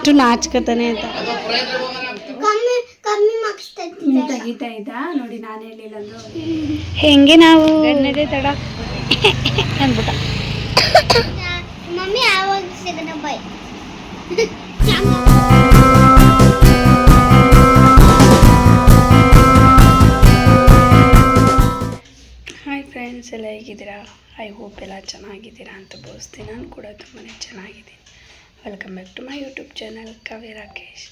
ಎಷ್ಟು ನಾಚ್ಕತಾನೆ ಅಂತ ತೆಗಿತಾ ಇದ್ದ ನೋಡಿ ನಾನು ಹೇಳಿಲ್ಲ ಅಂದ್ರು ಹೆಂಗೆ ನಾವು? ತಡ. ಅಂದ್ಬಿಟ್ಟ. ಮಮ್ಮಿ ಯಾವಾಗ ಸಿಗೋಣ ಬೈ. ಹಾಯ್ ಫ್ರೆಂಡ್ಸ್ ಎಲ್ಲ ಹೇಗಿದ್ದೀರಾ? ಐ ಹೋಪ್ ಎಲ್ಲ ಚೆನ್ನಾಗಿದ್ದೀರಾ ಅಂತ ಬೋಸ್ತೀನಿ ನಾನು ಕೂಡ ತುಂಬಾ ಚೆನ್ನಾಗಿದ್ದೀನಿ. Welcome back to my YouTube channel Kavya Rakesh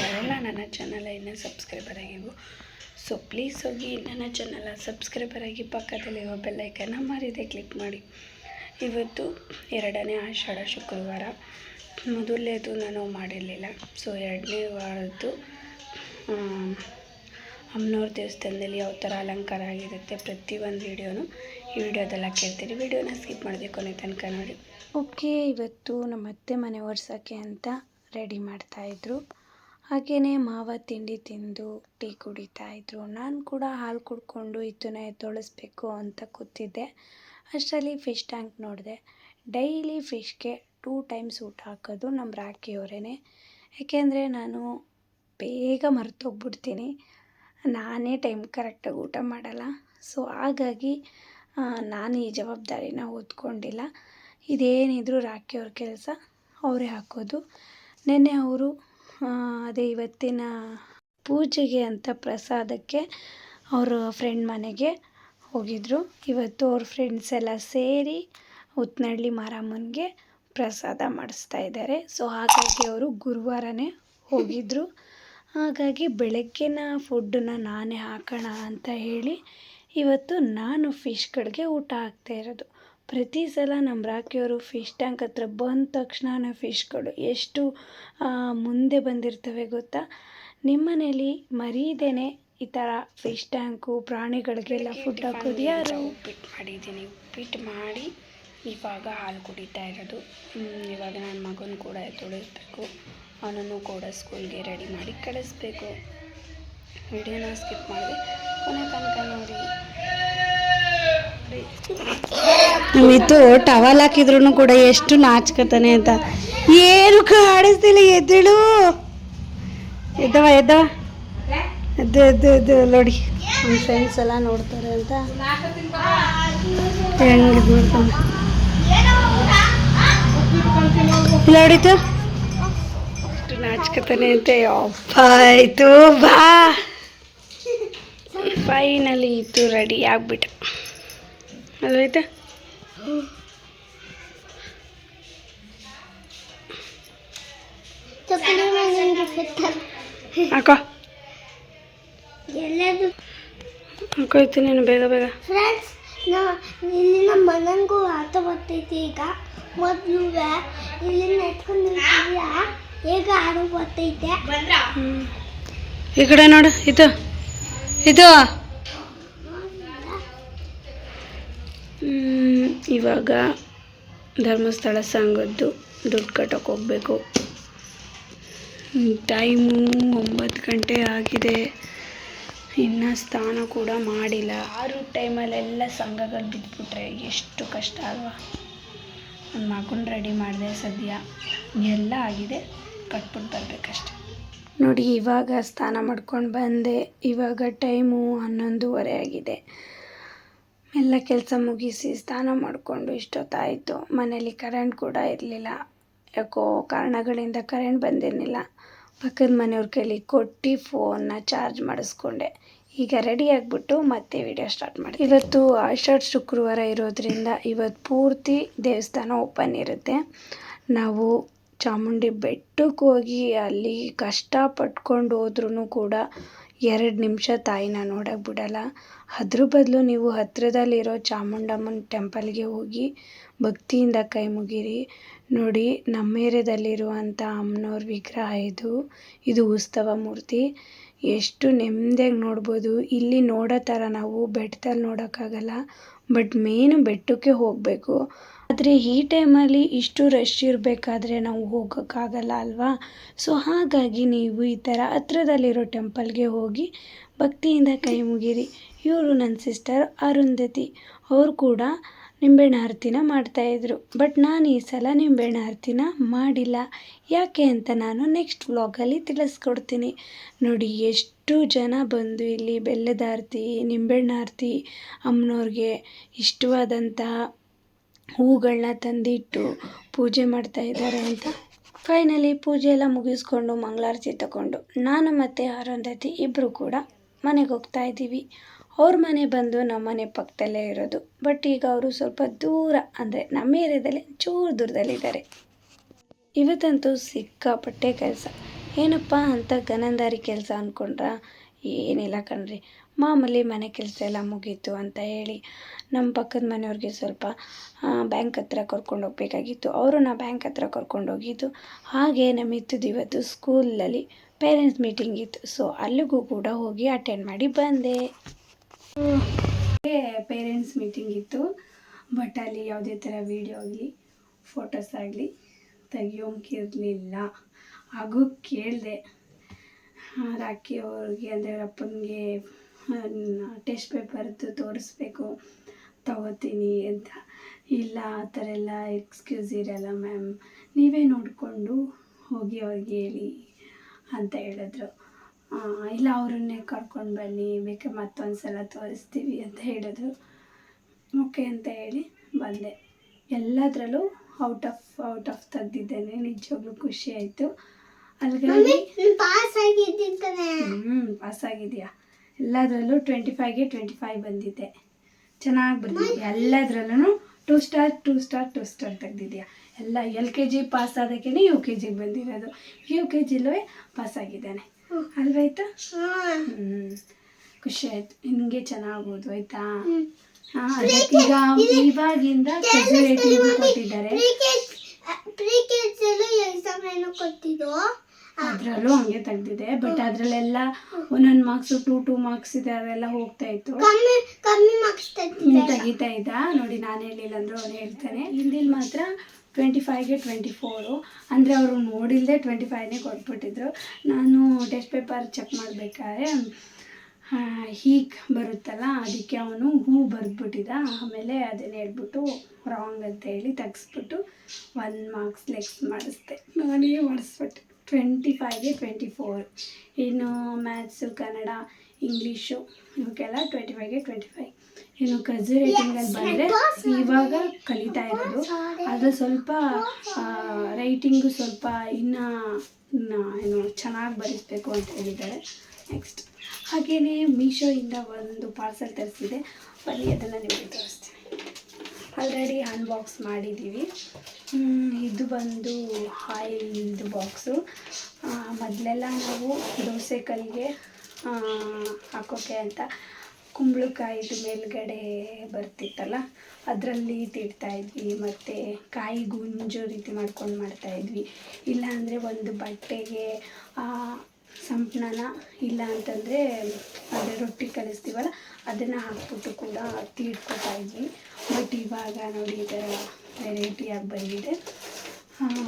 ಯಾರೆಲ್ಲ ನನ್ನ ಚಾನಲ್ ಇನ್ನೂ ಸಬ್ಸ್ಕ್ರೈಬರ್ ಆಗಿವು ಸೊ ಪ್ಲೀಸ್ ಹೋಗಿ ನನ್ನ ಚಾನಲ ಸಬ್ಸ್ಕ್ರೈಬರ್ ಆಗಿ ಪಕ್ಕದಲ್ಲಿರುವ ಬೆಲ್ಲೈಕನ್ನ ಮಾರಿದೆ ಕ್ಲಿಕ್ ಮಾಡಿ. ಇವತ್ತು ಎರಡನೇ ಆಷಾಢ ಶುಕ್ರವಾರ. ಮೊದಲನೇದು ನಾನು ಮಾಡಿರಲಿಲ್ಲ. ಸೊ ಎರಡನೇ ವಾರದ್ದು ಅಮ್ಮನವ್ರ ದೇವಸ್ಥಾನದಲ್ಲಿ ಯಾವ ಥರ ಅಲಂಕಾರ ಆಗಿರುತ್ತೆ ಪ್ರತಿಯೊಂದು ವೀಡಿಯೋನು ಈ ವಿಡಿಯೋದೆಲ್ಲ ಕೇಳ್ತೀನಿ. ವಿಡಿಯೋನ ಸ್ಕಿಪ್ ಮಾಡಿದೆ ಕೊನೆ ತನಕ ನೋಡಿ. ಓಕೆ, ಇವತ್ತು ನಮ್ಮ ಅತ್ತೆ ಮನೆ ಒರ್ಸೋಕ್ಕೆ ಅಂತ ರೆಡಿ ಮಾಡ್ತಾಯಿದ್ರು ಹಾಗೆಯೇ ಮಾವ ತಿಂಡಿ ತಿಂದು ಟೀ ಕುಡಿತಾ ಇದ್ರು. ನಾನು ಕೂಡ ಹಾಲು ಕುಡ್ಕೊಂಡು ಇದನ್ನ ತೊಳಸ್ಬೇಕು ಅಂತ ಕೂತಿದ್ದೆ. ಅಷ್ಟರಲ್ಲಿ ಫಿಶ್ ಟ್ಯಾಂಕ್ ನೋಡಿದೆ. ಡೈಲಿ ಫಿಶ್ಗೆ ಟೂ ಟೈಮ್ಸ್ ಊಟ ಹಾಕೋದು ನಮ್ಮ ರಾಕಿಯವರೇ ಯಾಕೆಂದರೆ ನಾನು ಬೇಗ ಮರೆತೋಗ್ಬಿಡ್ತೀನಿ. ನಾನೇ ಟೈಮ್ ಕರೆಕ್ಟಾಗಿ ಊಟ ಮಾಡಲ್ಲ. ಸೊ ಹಾಗಾಗಿ ನಾನು ಈ ಜವಾಬ್ದಾರಿನ ಹೊತ್ಕೊಂಡಿಲ್ಲ ಇದೇನಿದ್ರು ಅವ್ರ ಕೆಲಸ, ಅವರೇ ಹಾಕೋದು. ನೆನ್ನೆ ಅವರು ಅದೇ ಇವತ್ತಿನ ಪೂಜೆಗೆ ಅಂತ ಪ್ರಸಾದಕ್ಕೆ ಅವರ ಫ್ರೆಂಡ್ ಮನೆಗೆ ಹೋಗಿದ್ದರು ಇವತ್ತು ಅವ್ರ ಫ್ರೆಂಡ್ಸ್ ಎಲ್ಲ ಸೇರಿ ಉತ್ನಳ್ಳಿ ಮಾರಮ್ಮನಿಗೆ ಪ್ರಸಾದ ಮಾಡಿಸ್ತಾ ಇದ್ದಾರೆ. ಸೊ ಹಾಗಾಗಿ ಅವರು ಗುರುವಾರನೇ ಹೋಗಿದ್ದರು ಹಾಗಾಗಿ ಬೆಳಗ್ಗಿನ ಫುಡ್ಡನ್ನ ನಾನೇ ಹಾಕೋಣ ಅಂತ ಹೇಳಿ ಇವತ್ತು ನಾನು ಫಿಶ್ಗಳಿಗೆ ಊಟ ಹಾಕ್ತಾ ಇರೋದು. ಪ್ರತಿ ಸಲ ನಮ್ಮ ರಾಕಿಯವರು ಫಿಶ್ ಟ್ಯಾಂಕ್ ಹತ್ರ ಬಂದ ತಕ್ಷಣ ಫಿಶ್ಗಳು ಎಷ್ಟು ಮುಂದೆ ಬಂದಿರ್ತವೆ ಗೊತ್ತಾ? ನಿಮ್ಮನೇಲಿ ಮರೀದೇನೆ ಈ ಥರ ಫಿಶ್ ಟ್ಯಾಂಕು ಪ್ರಾಣಿಗಳಿಗೆಲ್ಲ ಫುಡ್ ಹಾಕೋದು ಯಾರು? ಉಪ್ಪಿಟ್ಟು ಮಾಡಿದ್ದೀನಿ. ಉಪ್ಪಿಟ್ಟು ಮಾಡಿ ಇವಾಗ ಹಾಲು ಕುಡಿತಾ ಇರೋದು. ಇವಾಗ ನನ್ನ ಮಗನ ಕೂಡ ತೊಳಿಸ್ಬೇಕು ಅವನನ್ನು ಕೂಡ ಸ್ಕೂಲ್ಗೆ ರೆಡಿ ಮಾಡಿ ಕಳಿಸ್ಬೇಕು. ವಿಡಿಯೋನ ಸ್ಕಿಪ್ ಮಾಡಿ ಕೊನೆ ತನಕ ನೋಡಿ. ನಮ್ಮಿತ್ತು ಟವಲ್ ಹಾಕಿದ್ರು ಕೂಡ ಎಷ್ಟು ನಾಚ್ಕತಾನೆ ಅಂತ. ಏನು ಕಾಡಿಸ್ತಿಲ್ಲ ಎದ್ದಳು. ಎದ್ದವ ಎದ್ದವ. ಎದ್ದು ಎದ್ದು ಎದ್ದು, ನೋಡಿ. ನಮ್ಮ ಫ್ರೆಂಡ್ಸ್ ಎಲ್ಲ ನೋಡ್ತಾರೆ ಅಂತ. ಹೆಂಗೆ ಇದು ಎಷ್ಟು ನಾಚ್ಕತಾನೆ ಅಂತ. ಅಪ್ಪ ಆಯ್ತು. ಬಾ. ಫೈನಲಿ ಇತ್ತು ರೆಡಿ ಆಗ್ಬಿಟ್ಟು. ಅಲ್ವೈತೆ ಅಕ್ಕ. ಎಲ್ಲದು ಹಾಕೋಯ್ತು ನೀನು ಬೇಗ ಬೇಗ. ಫ್ರೆಂಡ್ಸ್ ನಾ ಇಲ್ಲಿ ನಮ್ಮ ಮನಂಗೂ ಆಟ ಬರ್ತೈತಿ ಈಗ. ಮೊದಲು ಇಲ್ಲಿ ನೆಟ್ಕೊಂಡು ಈಗ ಆಡೋ ಬರ್ತೈತೆ. ಈ ಕಡೆ ನೋಡು ಇದು. ಇದು. ಇವಾಗ ಧರ್ಮಸ್ಥಳ ಸಂಘದ್ದು ದುಡ್ಡು ಕಟ್ಟೋಕೆ ಹೋಗಬೇಕು. ಟೈಮು ಒಂಬತ್ತು ಗಂಟೆ ಆಗಿದೆ. ಇನ್ನೂ ಸ್ನಾನ ಕೂಡ ಮಾಡಿಲ್ಲ. ಆರು ಟೈಮಲ್ಲೆಲ್ಲ ಸಂಘಗಳು ಬಿದ್ದುಬಿಟ್ರೆ ಎಷ್ಟು ಕಷ್ಟ ಅಲ್ವಾ? ನನ್ನ ಮಗನ ರೆಡಿ ಮಾಡಿದೆ ಸದ್ಯ. ಎಲ್ಲ ಆಗಿದೆ. ಕಟ್ಬಿಟ್ಟು ಬರಬೇಕಷ್ಟೆ. ನೋಡಿ, ಇವಾಗ ಸ್ನಾನ ಮಾಡ್ಕೊಂಡು ಬಂದೆ. ಇವಾಗ ಟೈಮು ಹನ್ನೊಂದುವರೆ ಆಗಿದೆ. ಎಲ್ಲ ಕೆಲಸ ಮುಗಿಸಿ ಸ್ನಾನ ಮಾಡಿಕೊಂಡು ಇಷ್ಟೊತ್ತಾಯಿತು. ಮನೇಲಿ ಕರೆಂಟ್ ಕೂಡ ಇರಲಿಲ್ಲ. ಯಾಕೋ ಕಾರಣಗಳಿಂದ ಕರೆಂಟ್ ಬಂದಿರಲಿಲ್ಲ. ಪಕ್ಕದ ಮನೆಯವ್ರ ಕೈಲಿ ಕೊಟ್ಟು ಫೋನ್ನ ಚಾರ್ಜ್ ಮಾಡಿಸ್ಕೊಂಡೆ. ಈಗ ರೆಡಿ ಆಗಿಬಿಟ್ಟು ಮತ್ತೆ ವಿಡಿಯೋ ಸ್ಟಾರ್ಟ್ ಮಾಡಿ ಇವತ್ತು ಆಷಾಢ ಶುಕ್ರವಾರ ಇರೋದ್ರಿಂದ ಇವತ್ತು ಪೂರ್ತಿ ದೇವಸ್ಥಾನ ಓಪನ್ ಇರುತ್ತೆ. ನಾವು ಚಾಮುಂಡಿ ಬೆಟ್ಟಕ್ಕೆ ಹೋಗಿ ಅಲ್ಲಿ ಕಷ್ಟಪಟ್ಕೊಂಡು ಹೋದ್ರೂ ಕೂಡ ಎರಡು ನಿಮಿಷ ತಾಯಿನ ನೋಡೋಕೆ ಬಿಡಲ್ಲ. ಅದ್ರ ಬದಲು ನೀವು ಹತ್ತಿರದಲ್ಲಿರೋ ಚಾಮುಂಡಮ್ಮನ ಟೆಂಪಲ್ಗೆ ಹೋಗಿ ಭಕ್ತಿಯಿಂದ ಕೈ ಮುಗಿರಿ. ನೋಡಿ ನಮ್ಮ ಏರಿಯಾದಲ್ಲಿರುವಂಥ ಅಮ್ಮನವ್ರ ವಿಗ್ರಹ ಇದು. ಇದು ಉತ್ಸವ ಮೂರ್ತಿ. ಎಷ್ಟು ನೆಮ್ಮದಿಯಾಗಿ ನೋಡ್ಬೋದು. ಇಲ್ಲಿ ನೋಡೋ ಥರ ನಾವು ಬೆಟ್ಟದಲ್ಲಿ ನೋಡೋಕ್ಕಾಗಲ್ಲ. ಬಟ್ ಮೇನು ಬೆಟ್ಟಕ್ಕೆ ಹೋಗಬೇಕು. ಆದರೆ ಈ ಟೈಮಲ್ಲಿ ಇಷ್ಟು ರಶ್ ಇರಬೇಕಾದ್ರೆ ನಾವು ಹೋಗೋಕ್ಕಾಗಲ್ಲ ಅಲ್ವಾ? ಸೊ ಹಾಗಾಗಿ ನೀವು ಈ ಥರ ಹತ್ರದಲ್ಲಿರೋ ಟೆಂಪಲ್ಗೆ ಹೋಗಿ ಭಕ್ತಿಯಿಂದ ಕೈ ಮುಗಿರಿ. ಇವರು ನನ್ನ ಸಿಸ್ಟರ್ ಅರುಂಧತಿ. ಅವರು ಕೂಡ ನಿಂಬೆಹಣ್ಣು ಆರತಿನ ಮಾಡ್ತಾಯಿದ್ರು ಬಟ್ ನಾನು ಈ ಸಲ ನಿಂಬೆಹಣ್ಣು ಆರತಿನ ಮಾಡಿಲ್ಲ. ಯಾಕೆ ಅಂತ ನಾನು ನೆಕ್ಸ್ಟ್ ವ್ಲಾಗಲ್ಲಿ ತಿಳಿಸ್ಕೊಡ್ತೀನಿ. ನೋಡಿ, ಎಷ್ಟು ಜನ ಬಂದು ಇಲ್ಲಿ ಬೆಲ್ಲದ ಆರತಿ, ನಿಂಬೆಹಣ್ಣು ಆರತಿ, ಅಮ್ಮನವ್ರಿಗೆ ಇಷ್ಟವಾದಂತಹ ಹೂಗಳನ್ನ ತಂದಿಟ್ಟು ಪೂಜೆ ಮಾಡ್ತಾ ಇದ್ದಾರೆ ಅಂತ ಫೈನಲಿ ಪೂಜೆ ಎಲ್ಲ ಮುಗಿಸ್ಕೊಂಡು ಮಂಗಳಾರತಿ ತಗೊಂಡು ನಾನು ಮತ್ತು ಅರುಂಧತಿ ಇಬ್ಬರು ಕೂಡ ಮನೆಗೆ ಹೋಗ್ತಾ ಇದ್ದೀವಿ. ಅವ್ರ ಮನೆ ಬಂದು ನಮ್ಮ ಮನೆ ಪಕ್ಕದಲ್ಲೇ ಇರೋದು. ಬಟ್ ಈಗ ಅವರು ಸ್ವಲ್ಪ ದೂರ, ಅಂದರೆ ನಮ್ಮ ಏರಿಯಾದಲ್ಲಿ ಚೂರು ದೂರದಲ್ಲಿದ್ದಾರೆ ಇವತ್ತಂತೂ ಸಿಕ್ಕಾಪಟ್ಟೆ ಕೆಲಸ. ಏನಪ್ಪ ಅಂತ ಗನಂದಾರಿ ಕೆಲಸ ಅಂದ್ಕೊಂಡ್ರ ಏನಿಲ್ಲ ಕಣ್ರಿ. ಮಾಮೂಲಿ ಮನೆ ಕೆಲಸ ಎಲ್ಲ ಮುಗೀತು ಅಂತ ಹೇಳಿ ನಮ್ಮ ಪಕ್ಕದ ಮನೆಯವ್ರಿಗೆ ಸ್ವಲ್ಪ ಬ್ಯಾಂಕ್ ಹತ್ರ ಕರ್ಕೊಂಡು ಹೋಗ್ಬೇಕಾಗಿತ್ತು. ನಾ ಬ್ಯಾಂಕ್ ಹತ್ರ ಕರ್ಕೊಂಡು ಹೋಗಿದ್ದು. ಹಾಗೆ ನಮ್ಮಿತ್ತು ಇವತ್ತು ಸ್ಕೂಲಲ್ಲಿ ಪೇರೆಂಟ್ಸ್ ಮೀಟಿಂಗ್ ಇತ್ತು. ಸೊ ಅಲ್ಲಿಗೂ ಕೂಡ ಹೋಗಿ ಅಟೆಂಡ್ ಮಾಡಿ ಬಂದೆ. ಪೇರೆಂಟ್ಸ್ ಮೀಟಿಂಗ್ ಇತ್ತು. ಬಟ್ ಅಲ್ಲಿ ಯಾವುದೇ ಥರ ವೀಡಿಯೋ ಆಗಲಿ ಫೋಟೋಸ್ ಆಗಲಿ ತೆಗಿಯೋಂಗಿರಲಿಲ್ಲ ಹಾಗೂ ಕೇಳಿದೆ ರಾಖಿ ಅವ್ರಿಗೆ ಅಂದರೆ ಅವ್ರ ಅಪ್ಪನಿಗೆ ಟೆಸ್ಟ್ ಪೇಪರ್ದು ತೋರಿಸ್ಬೇಕು. ತಗೋತೀನಿ ಅಂತ. ಇಲ್ಲ ಆ ಥರ ಎಲ್ಲ ಎಕ್ಸ್ಕ್ಯೂಸ್ ಇರಲ್ಲ ಮ್ಯಾಮ್. ನೀವೇ ನೋಡಿಕೊಂಡು ಹೋಗಿ ಅವ್ರಿಗೆ ಹೇಳಿ ಅಂತ ಹೇಳಿದ್ರು. ಇಲ್ಲ ಅವರನ್ನೇ ಕರ್ಕೊಂಡು ಬನ್ನಿ. ಬೇಕಾದ್ರೆ ಮತ್ತೊಂದು ಸಲ ತೋರಿಸ್ತೀವಿ ಅಂತ ಹೇಳಿದ್ರು. ಓಕೆ ಅಂತ ಹೇಳಿ ಬಂದೆ. ಎಲ್ಲದರಲ್ಲೂ ಔಟ್ ಆಫ್ ಔಟ್ ಆಫ್ ತೆಗ್ದಿದ್ದೇನೆ. ನಿಜವಾಗ್ಲೂ ಖುಷಿ ಆಯಿತು. ಅಲ್ಲಿ ಪಾಸ್ ಆಗಿದ್ದೀನಿ ಹ್ಞೂ ಪಾಸ್ ಆಗಿದೆಯಾ ಎಲ್ಲದರಲ್ಲೂ ಟ್ವೆಂಟಿ ಫೈವ್ಗೆ ಟ್ವೆಂಟಿ ಫೈವ್ ಬಂದಿದೆ. ಚೆನ್ನಾಗಿ ಬಂದಿದೆ. ಎಲ್ಲದರಲ್ಲೂ two star two star two star ತೆಗ್ದಿದ್ಯಾ? ಎಲ್ಲ ಎಲ್ ಕೆ ಜಿ ಪಾಸ್ ಆದಕ್ಕೇ ಯು ಕೆ ಜಿಗೆ ಬಂದಿರೋದು. ಯು ಕೆ ಜಿಲೂ ಪಾಸ್ ಆಗಿದ್ದಾನೆ. ಅಲ್ವಾಯ್ತಾ? ಹ್ಞೂ ಖುಷಿ ಆಯ್ತು. ನಿನಗೆ ಚೆನ್ನಾಗಿ ಓದು ಆಯ್ತಾ. ಹಾಂ ಈಗ ಇವಾಗಿಂದ ಕೊಟ್ಟಿದ್ದಾರೆ. ಕೊಟ್ಟಿದ್ದು? ಅದರಲ್ಲೂ ಹಂಗೆ ತೆಗ್ದಿದೆ ಬಟ್ ಅದರಲ್ಲೆಲ್ಲ ಒಂದೊಂದು ಮಾರ್ಕ್ಸ್ ಟೂ ಟೂ ಮಾರ್ಕ್ಸ್ ಇದೆ ಅದೆಲ್ಲ ಹೋಗ್ತಾ ಇತ್ತು. ಕಮ್ಮಿ ಕಮ್ಮಿ ಮಾರ್ಕ್ಸ್ ನೀನು ತೆಗಿತಾ ಇದ್ದ. ನೋಡಿ ನಾನು ಹೇಳಿಲ್ಲ ಅಂದ್ರೆ ಅವ್ರು ಹೇಳ್ತಾನೆ ಹಿಂದಿಲ್ ಮಾತ್ರ ಟ್ವೆಂಟಿ ಫೈವ್ಗೆ ಟ್ವೆಂಟಿ ಫೋರು ಅಂದರೆ ಅವರು ನೋಡಿಲ್ಲದೆ ಟ್ವೆಂಟಿ ಫೈವ್ನೇ ಕೊಟ್ಬಿಟ್ಟಿದ್ರು. ನಾನು ಟೆಸ್ಟ್ ಪೇಪರ್ ಚೆಕ್ ಮಾಡಬೇಕಾದ್ರೆ ಹೀಗ್ ಬರುತ್ತಲ್ಲ ಅದಕ್ಕೆ ಅವನು ಹೂ ಬರೆದ್ಬಿಟ್ಟಿದ್ದ ಆಮೇಲೆ ಅದನ್ನ ಹೇಳ್ಬಿಟ್ಟು ರಾಂಗ್ ಅಂತ ಹೇಳಿ ತೆಗ್ಸ್ಬಿಟ್ಟು ಒನ್ ಮಾರ್ಕ್ಸ್ ಲೆಕ್ಸ್ ಮಾಡಿಸ್ದೆ. ನಾನೇ ಮಾಡಿಸ್ಬಿಟ್ಟು ಟ್ವೆಂಟಿ ಫೈವ್ಗೆ ಟ್ವೆಂಟಿ ಫೋರ್ ಇನ್ನು ಮ್ಯಾಥ್ಸು ಕನ್ನಡ ಇಂಗ್ಲೀಷು ಇವಕ್ಕೆಲ್ಲ ಟ್ವೆಂಟಿ ಫೈವ್ಗೆ ಟ್ವೆಂಟಿ ಫೈವ್ ಇನ್ನು ಕಝು ರೇಟಿಂಗಲ್ಲಿ ಬಂದರೆ ಇವಾಗ ಕಲಿತಾ ಇರೋದು. ಅದು ಸ್ವಲ್ಪ ರೈಟಿಂಗು ಸ್ವಲ್ಪ ಇನ್ನು ಏನು ಚೆನ್ನಾಗಿ ಬರೆಸ್ಬೇಕು ಅಂತ ಹೇಳಿದ್ದಾರೆ. ನೆಕ್ಸ್ಟ್ ಹಾಗೆಯೇ ಮೀಶೋಯಿಂದ ಒಂದು ಪಾರ್ಸೆಲ್ ತರಿಸಿದೆ. ಬನ್ನಿ ಅದನ್ನು ನಿಮಗೆ ತೋರಿಸ್ತೀನಿ. ಆಲ್ರೆಡಿ ಅನ್ಬಾಕ್ಸ್ ಮಾಡಿದ್ದೀವಿ. ಇದು ಬಂದು ಆಯಿಲ್ದು ಬಾಕ್ಸು. ಮೊದಲೆಲ್ಲ ನಾವು ದೋಸೆ ಕಲ್ಲಿಗೆ ಹಾಕೋಕೆ ಅಂತ ಕುಂಬಳಕಾಯಿದು ಮೇಲ್ಗಡೆ ಬರ್ತಿತ್ತಲ್ಲ, ಅದರಲ್ಲಿ ತಿಡ್ತಾ ಇದ್ವಿ. ಮತ್ತು ಕಾಯಿ ಗುಂಜು ರೀತಿ ಮಾಡ್ಕೊಂಡು ಮಾಡ್ತಾ ಇದ್ವಿ. ಇಲ್ಲಾಂದರೆ ಒಂದು ಬಟ್ಟೆಗೆ ಸಂಪಣನ ಇಲ್ಲ ಅಂತಂದರೆ ಅದೇ ರೊಟ್ಟಿ ಕಲಿಸ್ತೀವಲ್ಲ, ಅದನ್ನು ಹಾಕ್ಬಿಟ್ಟು ಕೂಡ ತೀಡ್ಕೊತಾ ಇದ್ವಿ. ಬಟ್ ಇವಾಗ ನೋಡಿ ಈ ಥರ ವೆರೈಟಿಯಾಗಿ ಬಂದಿದೆ.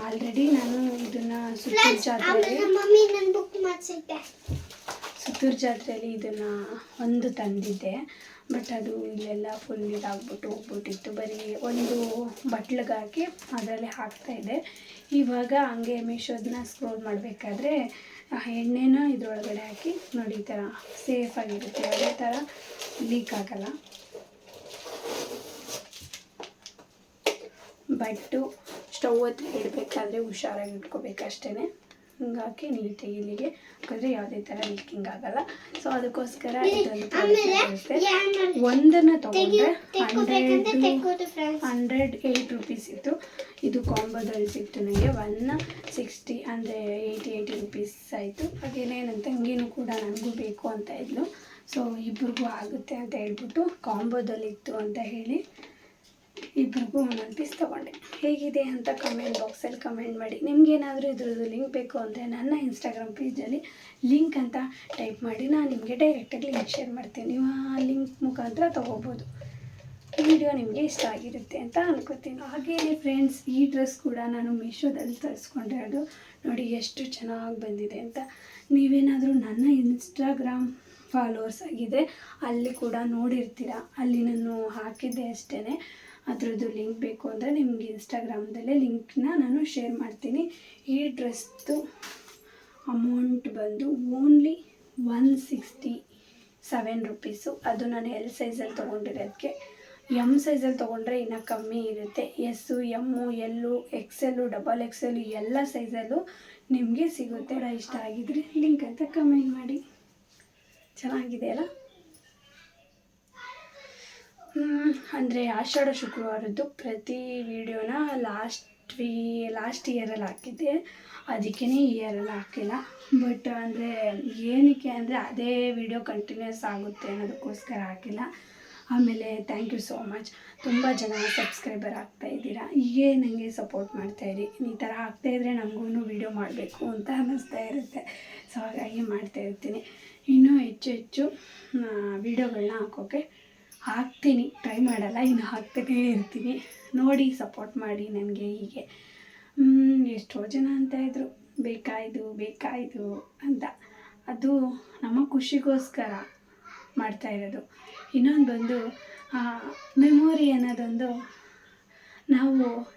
ಆಲ್ರೆಡಿ ನಾನು ಇದನ್ನು ಸುತ್ತೂರು ಜಾತ್ರೆಯಲ್ಲಿ ಸುತ್ತೂರು ಜಾತ್ರೆಯಲ್ಲಿ ಇದನ್ನು ಒಂದು ತಂದಿದ್ದೆ. ಬಟ್ ಅದು ಇಲ್ಲೆಲ್ಲ ಫುಲ್ ಇದಾಗ್ಬಿಟ್ಟು ಹೋಗ್ಬಿಟ್ಟಿತ್ತು. ಬರೀ ಒಂದು ಬಟ್ಲಿಗಾಕಿ ಅದರಲ್ಲಿ ಹಾಕ್ತಾಯಿದ್ದೆ ಇವಾಗ ಹಂಗೆ ಮೀಶೋದನ್ನ ಸ್ಕ್ರೋಲ್ ಮಾಡಬೇಕಾದ್ರೆ ಎಣ್ಣೆನ ಇದರೊಳಗಡೆ ಹಾಕಿ ನೋಡಿ ಈ ಥರ ಸೇಫಾಗಿರುತ್ತೆ ಅದೇ ಥರ ಲೀಕ್ ಆಗಲ್ಲ. ಬಟ್ಟು ಸ್ಟವ್ ಹತ್ರ ಇಡಬೇಕಾದ್ರೆ ಹುಷಾರಾಗಿ ಇಟ್ಕೋಬೇಕಷ್ಟೇ ಹಿಂಗಾಕಿ ನೀಟಾಗಿ ಇಲ್ಲಿಗೆ ಹಾಕಿದ್ರೆ ಯಾವುದೇ ಥರ ಲೀಕಿಂಗ್ ಆಗಲ್ಲ. ಸೊ ಅದಕ್ಕೋಸ್ಕರ ಒಂದನ್ನು ತೊಗೊಂಡ್ರೆ ಹಂಡ್ರೆಡ್ ಹಂಡ್ರೆಡ್ ಏಯ್ಟ್ ರುಪೀಸ್ ಇತ್ತು. ಇದು ಕಾಂಬೋದಲ್ಲಿ ಸಿಕ್ತು ನನಗೆ. ಒನ್ ಸಿಕ್ಸ್ಟಿ ಅಂದರೆ ಏಯ್ಟಿ ಏಯ್ಟಿ ರುಪೀಸ್ ಆಯಿತು. ಹಾಗೇನೆ ನನ್ನ ತಂಗಿನೂ ಕೂಡ ನನಗೂ ಬೇಕು ಅಂತ ಇದ್ಲು. ಸೊ ಇಬ್ರಿಗೂ ಆಗುತ್ತೆ ಅಂತ ಹೇಳ್ಬಿಟ್ಟು ಕಾಂಬೋದಲ್ಲಿತ್ತು ಅಂತ ಹೇಳಿ ಇಬ್ರಿಗೂ ಒಂದೊಂದು ಪೀಸ್ ತೊಗೊಂಡೆ. ಹೇಗಿದೆ ಅಂತ ಕಮೆಂಟ್ ಬಾಕ್ಸಲ್ಲಿ ಕಮೆಂಟ್ ಮಾಡಿ. ನಿಮಗೇನಾದರೂ ಇದ್ರದ್ದು ಲಿಂಕ್ ಬೇಕು ಅಂದರೆ ನನ್ನ ಇನ್ಸ್ಟಾಗ್ರಾಮ್ ಪೇಜಲ್ಲಿ ಲಿಂಕ್ ಅಂತ ಟೈಪ್ ಮಾಡಿ. ನಾನು ನಿಮಗೆ ಡೈರೆಕ್ಟಾಗಿ ಲಿಂಕ್ ಶೇರ್ ಮಾಡ್ತೀನಿ. ನೀವು ಆ ಲಿಂಕ್ ಮುಖಾಂತರ ತೊಗೋಬೋದು. ವಿಡಿಯೋ ನಿಮಗೆ ಇಷ್ಟ ಆಗಿರುತ್ತೆ ಅಂತ ಅನ್ಕೋತೀನಿ. ಹಾಗೆಯೇ ಫ್ರೆಂಡ್ಸ್ ಈ ಡ್ರೆಸ್ ಕೂಡ ನಾನು ಮೀಶೋದಲ್ಲಿ ತರಿಸ್ಕೊಂಡಿರೋದು ನೋಡಿ ಎಷ್ಟು ಚೆನ್ನಾಗಿ ಬಂದಿದೆ ಅಂತ. ನೀವೇನಾದರೂ ನನ್ನ ಇನ್ಸ್ಟಾಗ್ರಾಮ್ ಫಾಲೋವರ್ಸ್ ಆಗಿದೆ ಅಲ್ಲಿ ಕೂಡ ನೋಡಿರ್ತೀರ. ಅಲ್ಲಿ ನಾನು ಹಾಕಿದ್ದೆ ಅಷ್ಟೇ ಅದರದ್ದು ಲಿಂಕ್ ಬೇಕು ಅಂದರೆ ನಿಮ್ಗೆ ಇನ್ಸ್ಟಾಗ್ರಾಮ್ದಲ್ಲೇ ಲಿಂಕ್ನ ನಾನು ಶೇರ್ ಮಾಡ್ತೀನಿ. ಈ ಡ್ರೆಸ್ದು ಅಮೌಂಟ್ ಬಂದು only one sixty seven rupees ಅದು ನಾನು ಎಲ್ ಸೈಜಲ್ಲಿ ತೊಗೊಂಡಿರೋದಕ್ಕೆ ಎಂ ಸೈಜಲ್ಲಿ ತೊಗೊಂಡ್ರೆ ಇನ್ನೂ ಕಮ್ಮಿ ಇರುತ್ತೆ. S M L XL double XL ಎಲ್ಲ ಸೈಜಲ್ಲೂ ನಿಮಗೆ ಸಿಗುತ್ತೆ. ಇಷ್ಟ ಆಗಿದ್ರೆ ಲಿಂಕ್ ಅಂತ ಕಮೆಂಟ್ ಮಾಡಿ. ಚೆನ್ನಾಗಿದೆ ಅಲ್ಲ? ಅಂದರೆ ಆಷಾಢ ಶುಕ್ರವಾರದ್ದು ಪ್ರತಿ ವಿಡಿಯೋನ ಲಾಸ್ಟ್ ವೀ, ಲಾಸ್ಟ್ ಇಯರಲ್ಲಿ ಹಾಕಿದ್ದೆ. ಅದಕ್ಕೇ ಈ ಇಯರಲ್ಲಿ ಹಾಕಿಲ್ಲ. ಬಟ್ ಅಂದರೆ ಏನಕ್ಕೆ ಅಂದರೆ ಅದೇ ವಿಡಿಯೋ ಕಂಟಿನ್ಯೂಸ್ ಆಗುತ್ತೆ ಅನ್ನೋದಕ್ಕೋಸ್ಕರ ಹಾಕಿಲ್ಲ. ಆಮೇಲೆ ಥ್ಯಾಂಕ್ ಯು ಸೋ ಮಚ್ ತುಂಬ ಜನ ಸಬ್ಸ್ಕ್ರೈಬರ್ ಆಗ್ತಾ ಇದ್ದೀರಾ. ಹೀಗೆ ನನಗೆ ಸಪೋರ್ಟ್ ಮಾಡ್ತಾಯಿರಿ ಈ ಥರ ಆಗ್ತಾಯಿದ್ರೆ ನಮಗೂ ವಿಡಿಯೋ ಮಾಡಬೇಕು ಅಂತ ಅನ್ನಿಸ್ತಾ ಇರುತ್ತೆ. ಸೊ ಹಾಗಾಗಿ ಮಾಡ್ತಾ ಇರ್ತೀನಿ. ಇನ್ನೂ ಹೆಚ್ಚು ಹೆಚ್ಚು ವಿಡಿಯೋಗಳನ್ನ ಹಾಕೋಕ್ಕೆ ಹಾಕ್ತೀನಿ. ಟ್ರೈ ಮಾಡಲ್ಲ, ಇನ್ನು ಹಾಕ್ತಾನೇ ಇರ್ತೀನಿ. ನೋಡಿ ಸಪೋರ್ಟ್ ಮಾಡಿ ನನಗೆ ಹೀಗೆ. ಎಷ್ಟೋ ಜನ ಅಂತ ಇದ್ರು. ಬೇಕಾಯ್ದು ಬೇಕಾಯ್ದು ಅಂತ. ಅದು ನಮ್ಮ ಖುಷಿಗೋಸ್ಕರ ಮಾಡ್ತಾ ಇರೋದು. ಇನ್ನೊಂದು ಬಂದು ಮೆಮೊರಿ ಅನ್ನೋದೊಂದು ನಾವು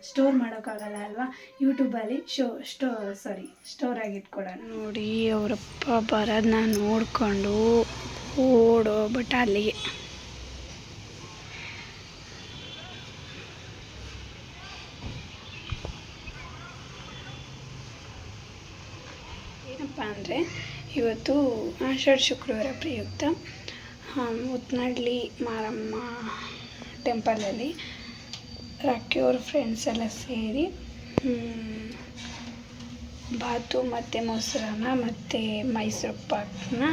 ಸ್ಟೋರ್ ಮಾಡೋಕ್ಕಾಗಲ್ಲ ಅಲ್ವಾ? ಯೂಟ್ಯೂಬಲ್ಲಿ ಶೋ ಸ್ಟೋ ಸಾರಿ ಸ್ಟೋರ್ ಆಗಿಟ್ಕೊಡೋಣ ನೋಡಿ, ಅವರಪ್ಪ ಬರೋದನ್ನ ನೋಡಿಕೊಂಡು ಓಡೋಗ್ಬಿಟ್ಟ ಅಲ್ಲಿಗೆ ಏನಪ್ಪ ಅಂದರೆ ಇವತ್ತು ಆಷಾಢ ಶುಕ್ರವಾರ ಪ್ರಯುಕ್ತ ಮುತ್ನಳ್ಳಿ ಮಾರಮ್ಮ ಟೆಂಪಲಲ್ಲಿ ರಾಕಿಯವ್ರ ಫ್ರೆಂಡ್ಸ್ ಎಲ್ಲ ಸೇರಿ ಬಾತು ಮತ್ತು ಮೊಸರನ್ನ ಮತ್ತು ಮೈಸೂರು ಪಾಕ್ನ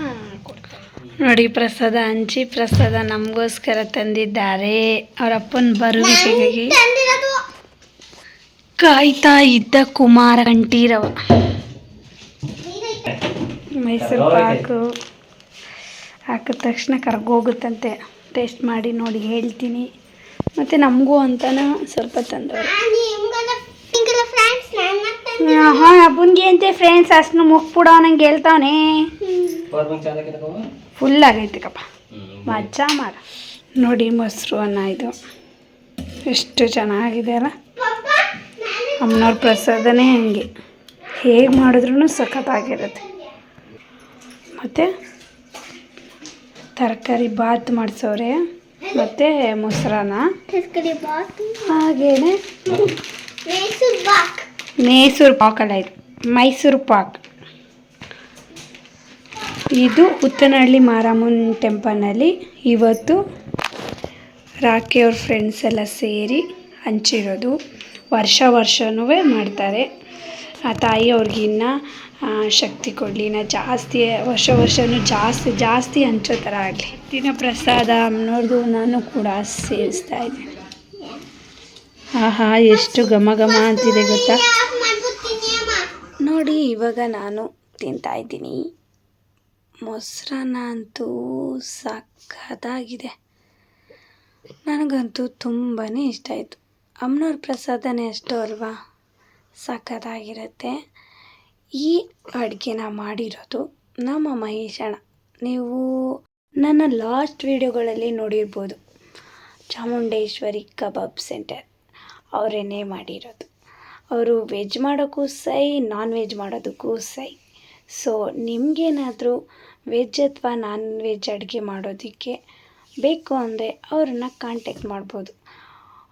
ಕೊಡ್ತಾರೆ. ನೋಡಿ ಪ್ರಸಾದ ಹಂಚಿ ಪ್ರಸಾದ ನಮಗೋಸ್ಕರ ತಂದಿದ್ದಾರೆ. ಅವರಪ್ಪನ ಅಪ್ಪನ ಬರುವಿಕೆಗಾಗಿ ತಂದಿರೋದು ಕಾಯ್ತಾ ಇದ್ದ ಕುಮಾರ ಕಂಠೀರವ. ಮೈಸೂರು ಪಾಕು ಹಾಕಿದ ತಕ್ಷಣ ಕರ್ಗೋಗುತ್ತಂತೆ. ಟೇಸ್ಟ್ ಮಾಡಿ ನೋಡಿ ಹೇಳ್ತೀನಿ. ಮತ್ತು ನಮಗೂ ಅಂತನೂ ಸ್ವಲ್ಪ ತಂದವರು. ಹಾಂ ಅಪ್ಪನಿಗೆ ಅಂತೆ ಫ್ರೆಂಡ್ಸ್ ಅಷ್ಟು ಮುಗ್ಬಿಡೋ ನಂಗೆ ಹೇಳ್ತಾವನೆ. ಫುಲ್ ಆಗೈತೆ ಕಪ್ಪ ಮಜಾ ಮಾರ ನೋಡಿ ಮೊಸರು ಅನ್ನ ಇದು. ಎಷ್ಟು ಚೆನ್ನಾಗಿದೆ ಅಲ್ಲ. ಅಮ್ಮನವ್ರ ಪ್ರಸಾದನೇ ಹಂಗೆ. ಹೇಗೆ ಮಾಡಿದ್ರೂ ಸಖತ್ತಾಗಿರುತ್ತೆ. ಮತ್ತು ತರಕಾರಿ ಬಾತ್ ಮಾಡಿಸೋರೆ ಮತ್ತು ಮೊಸರನ್ನ. ಹಾಗೇ ಹಾಗೇನೆ ಮೈಸೂರು ಪಾಕ್. ಅಲ್ಲ ಇದು ಮೈಸೂರು ಪಾಕ್. ಇದು ಉತ್ತನಹಳ್ಳಿ ಮಾರಮ್ಮನ ಟೆಂಪಲ್ನಲ್ಲಿ ಇವತ್ತು ರಾಖಿ ಅವ್ರ ಫ್ರೆಂಡ್ಸ್ ಎಲ್ಲ ಸೇರಿ ಹಂಚಿರೋದು. ವರ್ಷ ವರ್ಷವೂ ಮಾಡ್ತಾರೆ. ಆ ತಾಯಿ ಅವ್ರಿಗೆ ಇನ್ನೂ ಆ, ಶಕ್ತಿ ಕೊಡಲಿ. ನಾ ಜಾಸ್ತಿ, ವರ್ಷ ವರ್ಷವೂ ಜಾಸ್ತಿ ಜಾಸ್ತಿ ಹಂಚೋ ಥರ ಆಗಲಿ. ದಿನ ಪ್ರಸಾದ ಅಮ್ಮನವ್ರದ್ದು ನಾನು ಕೂಡ ಸೇವಿಸ್ತಾ ಇದ್ದೀನಿ. ಆಹಾ, ಎಷ್ಟು ಘಮ ಘಮ ಅಂತಿದೆ ಗೊತ್ತಾ? ನೋಡಿ, ಇವಾಗ ನಾನು ತಿಂತಾ ಇದ್ದೀನಿ. ಮೊಸರನ್ನ ಅಂತೂ ಸಖತ್ತಾಗಿದೆ ನನಗಂತೂ ತುಂಬಾ ಇಷ್ಟ ಆಯಿತು. ಅಮ್ಮನವ್ರ ಪ್ರಸಾದನೇ ಅಷ್ಟು ಅಲ್ವಾ? ಸಖತ್ತಾಗಿರುತ್ತೆ ಈ ಅಡುಗೆನ ಮಾಡಿರೋದು ನಮ್ಮ ಮಹೇಶಣ್ಣ ನೀವು ನನ್ನ ಲಾಸ್ಟ್ ವೀಡಿಯೋಗಳಲ್ಲಿ ನೋಡಿರ್ಬೋದು, ಚಾಮುಂಡೇಶ್ವರಿ ಕಬಾಬ್ ಸೆಂಟರ್ ಅವರೇನೇ ಮಾಡಿರೋದು. ಅವರು ವೆಜ್ ಮಾಡೋಕ್ಕೂ ಸೈ ನಾನ್ ವೆಜ್ ಮಾಡೋದಕ್ಕೂ ಸೈ. ಸೊ, ನಿಮಗೇನಾದರೂ ವೆಜ್ ಅಥವಾ ನಾನ್ ವೆಜ್ ಅಡುಗೆ ಮಾಡೋದಕ್ಕೆ ಬೇಕು ಅಂದರೆ ಅವ್ರನ್ನ ಕಾಂಟ್ಯಾಕ್ಟ್ ಮಾಡ್ಬೋದು.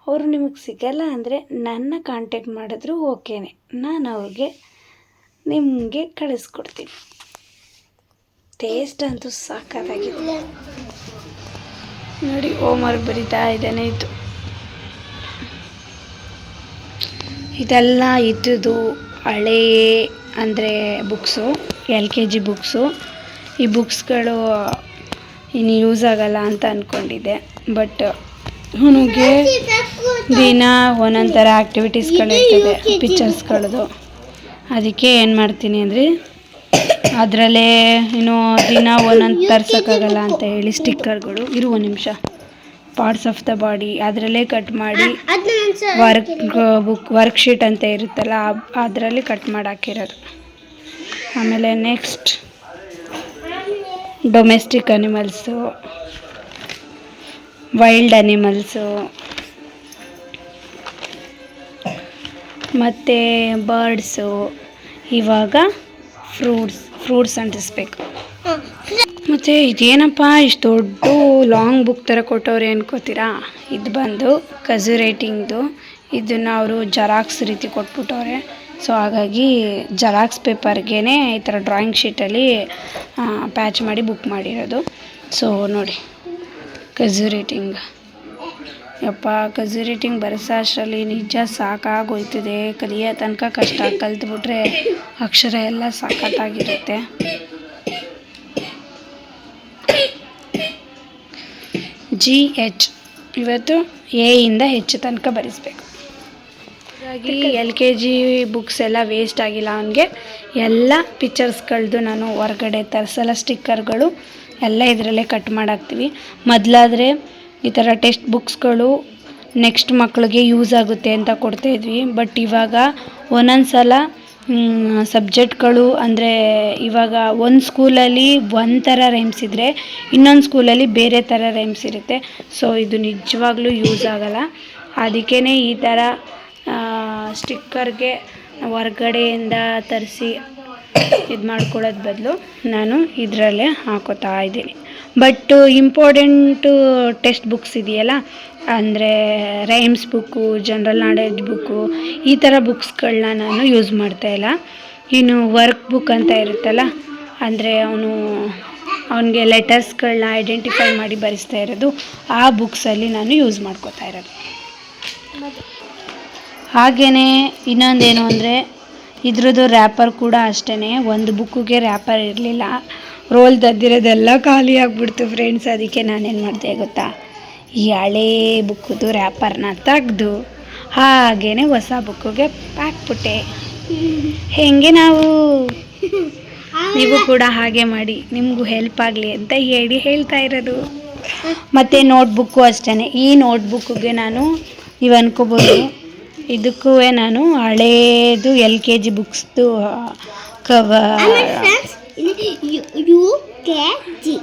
ಅವರು ನಿಮಗೆ ಸಿಗಲ್ಲ ಅಂದರೆ ನನ್ನ ಕಾಂಟ್ಯಾಕ್ಟ್ ಮಾಡಿದ್ರೂ ಓಕೆನೇ. ನಾನು ಅವ್ರಿಗೆ ನಿಮಗೆ ಕಳಿಸ್ಕೊಡ್ತೀನಿ. ಟೇಸ್ಟ್ ಅಂತೂ ಸಾಕಾಗಿದೆ ನೋಡಿ ಹೋಮ್ವರ್ಕ್ ಬರಿತಾ ಇದ್ದಾನೆ ಇತ್ತು ಇದೆಲ್ಲ ಇದ್ದದ್ದು ಹಳೆಯ ಅಂದರೆ books L K G books ಈ ಬುಕ್ಸ್ಗಳು ಇನ್ನು ಯೂಸ್ ಆಗಲ್ಲ ಅಂತ ಅಂದ್ಕೊಂಡಿದ್ದೆ ಬಟ್ ಅವನಿಗೆ ದಿನ ಒಂದೊಂದು ಥರ ಆ್ಯಕ್ಟಿವಿಟೀಸ್ಗಳು ಇರ್ತದೆ ಪಿಕ್ಚರ್ಸ್ಗಳದು ಅದಕ್ಕೆ ಏನು ಮಾಡ್ತೀನಿ ಅಂದರೆ ಅದರಲ್ಲೇ ಇನ್ನು ದಿನ ಒಂದೊಂದು ತರ್ಸೋಕ್ಕಾಗಲ್ಲ ಅಂತ ಹೇಳಿ ಸ್ಟಿಕ್ಕರ್ಗಳು. ಇರುವ ನಿಮಿಷ. ಪಾರ್ಟ್ಸ್ ಆಫ್ ದ ಬಾಡಿ ಅದರಲ್ಲೇ ಕಟ್ ಮಾಡಿ ವರ್ಕ್ ಬುಕ್ ವರ್ಕ್ಶೀಟ್ ಅಂತ ಇರುತ್ತಲ್ಲ ಅದರಲ್ಲಿ ಕಟ್ ಮಾಡಿ ಹಾಕಿರೋದು. ಆಮೇಲೆ next domestic animals wild animals ಮತ್ತು ಬರ್ಡ್ಸು ಇವಾಗ ಫ್ರೂಟ್ಸ್ ಫ್ರೂಟ್ಸ್ ಅಂಟಿಸ್ಬೇಕು. ಮತ್ತು ಇದೇನಪ್ಪ, ಇಷ್ಟು ದೊಡ್ಡ ಲಾಂಗ್ ಬುಕ್ ಥರ ಕೊಟ್ಟವ್ರೆ ಅನ್ಕೋತೀರಾ? ಇದು ಬಂದು ಕಝು ರೇಟಿಂಗ್ದು ಇದನ್ನು ಅವರು ಜರಾಕ್ಸ್ ರೀತಿ ಕೊಟ್ಬಿಟ್ಟವ್ರೆ. ಸೊ ಹಾಗಾಗಿ ಜರಾಕ್ಸ್ ಪೇಪರ್ಗೆ ಈ ಥರ ಡ್ರಾಯಿಂಗ್ ಶೀಟಲ್ಲಿ ಪ್ಯಾಚ್ ಮಾಡಿ ಬುಕ್ ಮಾಡಿರೋದು. ಸೊ ನೋಡಿ ಕಝು ರೈಟಿಂಗ್ ಯಪ್ಪ ಬರೆಸೋ ಅಷ್ಟರಲ್ಲಿ ನಿಜ ಸಾಕಾಗೋಯ್ತದೆ. ಕಲಿಯೋ ತನಕ ಕಷ್ಟ. ಕಲ್ತ್ಬಿಟ್ರೆ ಅಕ್ಷರ ಎಲ್ಲ ಸಾಕತ್ತಾಗಿರುತ್ತೆ ಜಿ ಎಚ್ ಇವತ್ತು ಎ ಇಂದ ಹೆಚ್ಚು ತನಕ ಬರೆಸ್ಬೇಕು. ಹಾಗಾಗಿ ಎಲ್ ಕೆ ಜಿ ಬುಕ್ಸ್ ಎಲ್ಲ ವೇಸ್ಟ್ ಆಗಿಲ್ಲ. ಅವನಿಗೆ ಎಲ್ಲ ಪಿಕ್ಚರ್ಸ್ಗಳದ್ದು ನಾನು ಹೊರಗಡೆ ತರಿಸಲ್ಲ ಸ್ಟಿಕ್ಕರ್ಗಳು ಎಲ್ಲ ಇದರಲ್ಲೇ ಕಟ್ ಮಾಡಾಕ್ತೀವಿ. ಮೊದಲಾದರೆ ಈ ಥರ ಟೆಕ್ಸ್ಟ್ ಬುಕ್ಸ್ಗಳು ನೆಕ್ಸ್ಟ್ ಮಕ್ಕಳಿಗೆ ಯೂಸ್ ಆಗುತ್ತೆ ಅಂತ ಕೊಡ್ತಾಯಿದ್ವಿ ಬಟ್ ಇವಾಗ ಒಂದೊಂದು ಸಲ ಸಬ್ಜೆಕ್ಟ್ಗಳು ಅಂದರೆ ಇವಾಗ ಒಂದು ಸ್ಕೂಲಲ್ಲಿ ಒಂದು ಥರ ರೈಮ್ಸ್ ಇದ್ದರೆ ಇನ್ನೊಂದು ಸ್ಕೂಲಲ್ಲಿ ಬೇರೆ ಥರ ರೈಮ್ಸ್ ಇರುತ್ತೆ. ಸೊ ಇದು ನಿಜವಾಗ್ಲೂ ಯೂಸ್ ಆಗಲ್ಲ. ಅದಕ್ಕೇ ಈ ಥರ ಸ್ಟಿಕ್ಕರ್ಗೆ ಹೊರ್ಗಡೆಯಿಂದ ತರಿಸಿ ಇದು ಮಾಡ್ಕೊಳ್ಳೋದು ಬದಲು ನಾನು ಇದರಲ್ಲೇ ಹಾಕೋತಾ ಇದ್ದೀನಿ. ಬಟ್ ಇಂಪಾರ್ಟೆಂಟು ಟೆಕ್ಸ್ಟ್ ಬುಕ್ಸ್ ಇದೆಯಲ್ಲ? ಅಂದರೆ rhymes book general knowledge book ಈ ಥರ ಬುಕ್ಸ್ಗಳನ್ನ ನಾನು ಯೂಸ್ ಮಾಡ್ತಾಯಿಲ್ಲ ಇನ್ನು ವರ್ಕ್ ಬುಕ್ ಅಂತ ಇರುತ್ತಲ್ಲ, ಅಂದರೆ ಅವನು, ಅವನಿಗೆ ಲೆಟರ್ಸ್ಗಳನ್ನ ಐಡೆಂಟಿಫೈ ಮಾಡಿ ಬರೆಸ್ತಾ ಇರೋದು, ಆ ಬುಕ್ಸಲ್ಲಿ ನಾನು ಯೂಸ್ ಮಾಡ್ಕೋತಾ ಇರೋದು. ಹಾಗೆಯೇ ಇನ್ನೊಂದೇನು ಅಂದರೆ ಇದ್ರದ್ದು ರ್ಯಾಪರ್ ಕೂಡ ಅಷ್ಟೇ ಒಂದು ಬುಕ್ಕಿಗೆ ರ್ಯಾಪರ್ ಇರಲಿಲ್ಲ. ರೋಲ್ ತದ್ದಿರೋದೆಲ್ಲ ಖಾಲಿ ಆಗಿಬಿಡ್ತು ಫ್ರೆಂಡ್ಸ್ ಅದಕ್ಕೆ ನಾನೇನು ಮಾಡಿದೆ ಗೊತ್ತಾ? ಈ ಹಳೇ ಬುಕ್ಕದು ರ್ಯಾಪರ್ನ ತೆಗೆದು ಹಾಗೇ ಹೊಸ ಬುಕ್ಕಿಗೆ ಹಾಕ್ಬಿಟ್ಟೆ ಹೆಂಗೆ ನಾವು? ನೀವು ಕೂಡ ಹಾಗೆ ಮಾಡಿ, ನಿಮಗೂ ಹೆಲ್ಪ್ ಆಗಲಿ ಅಂತ ಹೇಳಿ ಹೇಳ್ತಾ ಇರೋದು. ಮತ್ತು ನೋಟ್ಬುಕ್ಕು ಅಷ್ಟೇ ಈ ನೋಟ್ಬುಕ್ಕಿಗೆ ನಾನು ನೀವು ಅನ್ಕೋಬೋದು, ಇದಕ್ಕೂ ನಾನು ಹಳೇದು ಎಲ್ ಕೆ ಜಿ ಬುಕ್ಸ್ದು ಕವ ಯು ಕೆ ಜಿ.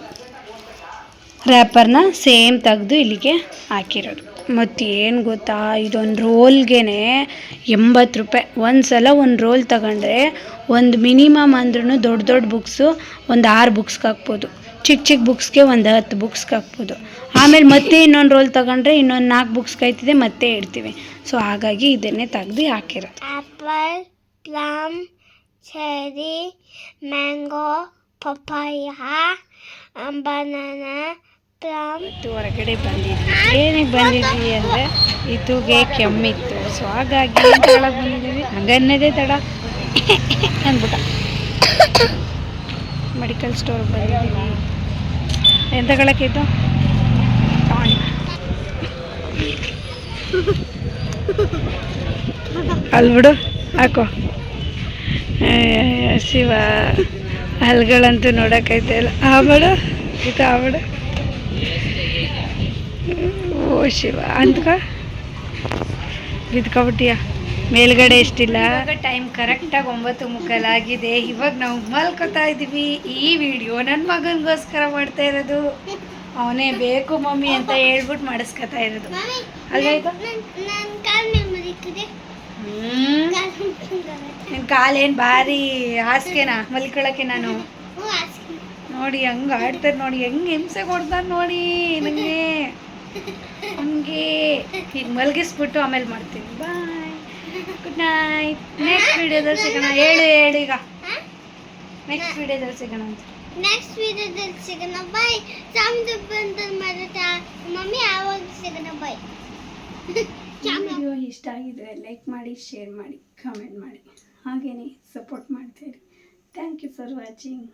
ರ್ಯಾಪರ್ನ ಸೇಮ್ ತೆಗೆದು ಇಲ್ಲಿಗೆ ಹಾಕಿರೋದು. ಮತ್ತು ಏನು ಗೊತ್ತಾ ಇದೊಂದು ರೋಲ್ಗೆ ಎಂಬತ್ತು ರೂಪಾಯಿ. ಒಂದು ಸಲ ಒಂದು ರೋಲ್ ತಗೊಂಡ್ರೆ ಒಂದು ಮಿನಿಮಮ್ ಅಂದ್ರೂ ದೊಡ್ಡ ದೊಡ್ಡ ಬುಕ್ಸು ಒಂದು ಆರು ಬುಕ್ಸ್ಗೆ ಹಾಕ್ಬೋದು. ಚಿಕ್ಕ ಚಿಕ್ಕ ಬುಕ್ಸ್ಗೆ ಒಂದು ಹತ್ತು ಬುಕ್ಸ್ಗೆ ಹಾಕ್ಬೋದು. ಆಮೇಲೆ ಮತ್ತೆ ಇನ್ನೊಂದು ರೋಲ್ ತಗೊಂಡ್ರೆ ಇನ್ನೊಂದು ನಾಲ್ಕು ಬುಕ್ಸ್ ಕಾಯ್ತಿದೆ ಮತ್ತೆ ಇಡ್ತೀವಿ. ಸೊ ಹಾಗಾಗಿ ಇದನ್ನೇ ತೆಗ್ದು ಹಾಕಿರೋದು. Apple plum cherry mango papaya banana plum ಇವತ್ತು ಹೊರಗಡೆ ಬಂದಿದ್ವಿ ಏನಕ್ಕೆ ಬಂದಿದ್ವಿ ಅಂದರೆ ಇದುಗೆ ಕೆಮ್ಮಿತ್ತು. ಸೊ ಹಾಗಾಗಿ ತಗೊಳಕ್ಕೆ ಬಂದಿದ್ದೀವಿ ಹಂಗನ್ನದೇ ತಡ. ಅಂದ್ಬಿಟ್ಟ. ಮೆಡಿಕಲ್ ಸ್ಟೋರ್ ಬಂದಿದ್ದೀವಿ ಎಂತ ತಗೊಳಕ್ಕಿತ್ತು ಟಾನಿಕ್ ಅಲ್ಬಿಡು ಹಾಕೋ. ಶಿವ. ಹಲ್ಗಳಂತೂ ನೋಡೋಕ್ಕೈತೆ ಇಲ್ಲ. ಆ ಬಿಡು ಇದು ಆ ಬಿಡು ಓ ಶಿವ. ಅಂದ್ಕ. ಬಿದ್ಕೊಬಿಟ್ಟಿಯ? ಮೇಲ್ಗಡೆ ಎಷ್ಟಿಲ್ಲ? ಇವಾಗ ಟೈಮ್ ಕರೆಕ್ಟಾಗಿ ಒಂಬತ್ತು ಮುಕ್ಕಾಲಾಗಿದೆ ಇವಾಗ ನಾವು ಮಲ್ಕೋತಾ ಇದ್ದೀವಿ. ಈ ವಿಡಿಯೋ ನನ್ನ ಮಗನಿಗೋಸ್ಕರ ಮಾಡ್ತಾ ಇರೋದು. ಅವನೇ ಬೇಕು ಮಮ್ಮಿ ಅಂತ ಹೇಳ್ಬಿಟ್ಟು ಮಾಡಿಸ್ಕೊತಾ ಇರೋದು. ಮಮ್ಮಿ ಅಲ್ವಾಯ್ತು ನನ್ನ. ನಿನ್ ಕಾಲೇನ್ ಭಾರಿ ಹಾಸ್ಗೆನಾ? ಮಲ್ಕೊಳಕ್ಕೆ ನಾನು. ನೋಡಿ ಹಂಗ ಆಡ್ತಾರೆ ನೋಡಿ ಹೆಂಗ್ ಹಿಂಸೆ ಕೊಡ್ತಾರೆ ನೋಡಿ ನಂಗೆ ಹಂಗೆ. ಈಗ ಮಲ್ಗಿಸ್ಬಿಟ್ಟು ಆಮೇಲೆ ಮಾಡ್ತೀನಿ. ಬಾಯ್ ಗುಡ್ ನೈಟ್ ನೆಕ್ಸ್ಟ್ ವಿಡಿಯೋದಲ್ಲಿ ಸಿಗೋಣ. ಹೇಳು ಹೇಳು ಈಗ? ನೆಕ್ಸ್ಟ್ ವಿಡಿಯೋದಲ್ಲಿ ಸಿಗೋಣ ಅಂತ. ನೆಕ್ಸ್ಟ್ ವಿಡಿಯೋದಲ್ಲಿ ಸಿಗೋಣ. ಬಾಯ್ ಚಾಮದ ಬಂದಲ್ಲಿ ಮಾಡಿದ ಮಮ್ಮಿ ಯಾವಾಗ ಸಿಗೋಣ. ಬಾಯ್ ವಿಡಿಯೋ ಇಷ್ಟ ಆಗಿದ್ರೆ ಲೈಕ್ ಮಾಡಿ ಶೇರ್ ಮಾಡಿ ಕಮೆಂಟ್ ಮಾಡಿ. ಹಾಗೆಯೇ ಸಪೋರ್ಟ್ ಮಾಡ್ತೀರಿ. Thank you for watching